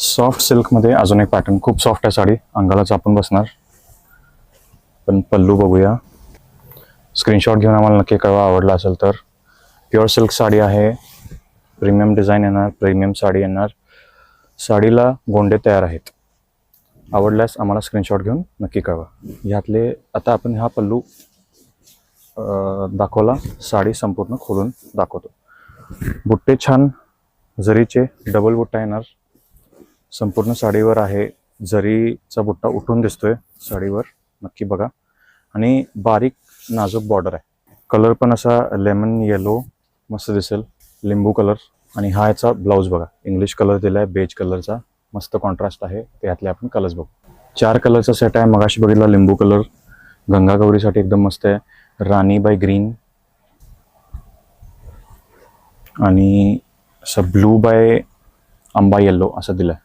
Soft सिल्कमध्ये अजून एक पॅटर्न खूप सॉफ्ट आहे साडी. अंगाला चापून बसणार. पण पल्लू बघूया. स्क्रीनशॉट घेऊन आम्हाला नक्की कळवा आवडला असेल तर. प्युअर सिल्क साडी आहे. प्रीमियम डिझाईन येणार प्रीमियम साडी येणार. साडीला गोंडे तयार आहेत. आवडल्यास आम्हाला स्क्रीनशॉट घेऊन नक्की कळवा. ह्यातले आता आपण हा पल्लू दाखवला. साडी संपूर्ण खोलून दाखवतो. बुट्टे छान जरीचे डबल बुट्टा येणार. संपूर्ण साडीवर आहे. जरीचा बुट्टा उठून दिसतोय साडीवर नक्की बघा. आणि बारीक नाजूक बॉर्डर आहे. कलर पण असा लेमन येलो मस्त दिसेल. लिंबू कलर आणि हा याचा ब्लाऊज बघा. इंग्लिश कलर दिलाय बेज कलरचा मस्त कॉन्ट्रास्ट आहे. त्यातले आपण कलर्स बघू. चार कलरचा सेट आहे. मगाशी बघितला लिंबू कलर गंगागौरीसाठी एकदम मस्त आहे. राणी बाय ग्रीन आणि असं ब्लू बाय आंबा येल्लो असं दिलंय.